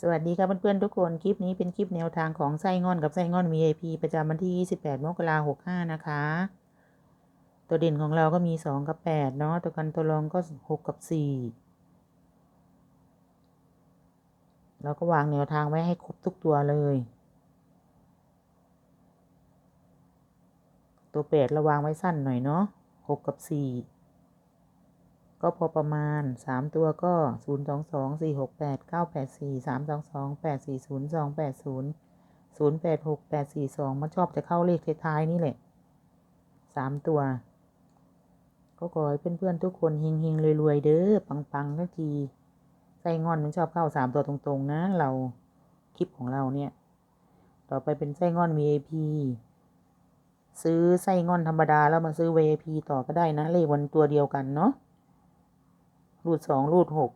สวัสดีครับเพื่อนๆทุกคน คลิปนี้เป็นคลิปแนวทางของไส้งอนกับไส้งอน VIP ประจำวันที่ 28 มกราคม 65 นะคะ ตัวเด่นของเราก็มี 2 กับ 8 เนาะ ตัวกันตัวรองก็ 6 กับ 4 เราก็วางแนวทางไว้ให้ครบทุกตัวเลย ตัว 8 เราวางไว้สั้นหน่อยเนาะ 6 กับ 4 ก็พอประมาณ 3 ตัวก็ 0 2 2 4 6 8 9 8 4 3 2 2 8 4 0 2 8 0 0 8 6 8 4 2 มันชอบจะเข้าเลขท้ายๆนี่แหละ 3 ตัว ก็ขอให้เพื่อนๆทุกคนเฮงๆรวยๆเด้อปังๆทักทีไส้งอนมันชอบเข้า 3 ตัวตรงๆนะ เราคลิปของเราเนี่ย ต่อไปเป็นไส้งอน VIP ซื้อไส้งอนธรรมดาแล้วมาซื้อ VIP ต่อก็ได้นะ เลขวันตัวเดียวกันเนาะ รูดสองรูดหก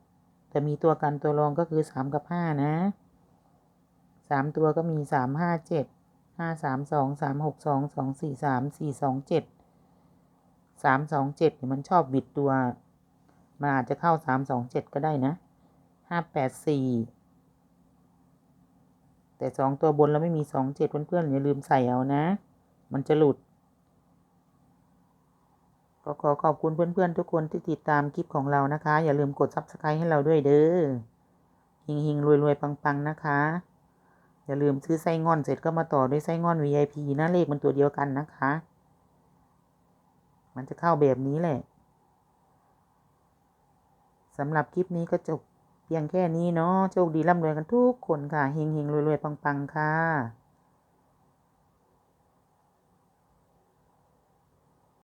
แต่มีตัวกันตัวรองก็คือสามกับห้านะสามตัวก็มีสามห้าเจ็ดห้าสามสองสามหกสองสองสี่สามสี่สองเจ็ดสามสองเจ็ดมันชอบบิดตัวมันอาจจะเข้าสามสองเจ็ดก็ได้นะห้าแปดสี่แต่สองตัวบนเราไม่มีสองเจ็ดเพื่อนๆอย่าลืมใส่เอานะ มันจะหลุด ก็ขอขอบคุณเพื่อนๆ ทุกคนที่ติดตามคลิปของเรานะคะ อย่าลืมกด subscribe ให้เราด้วยเด้อหิงหิงรวยรวยๆปังๆ นะคะ อย่าลืมซื้อไส้งอนเสร็จก็มาต่อด้วยไส้งอน VIP นะเลขมันตัวเดียวกันนะคะ มันจะเข้าแบบนี้แหละสำหรับคลิปนี้ก็จบเพียงแค่นี้เนาะโชคดีร่ำรวยกันทุกคนค่ะเฮงเฮงรวยรวยๆปังๆค่ะ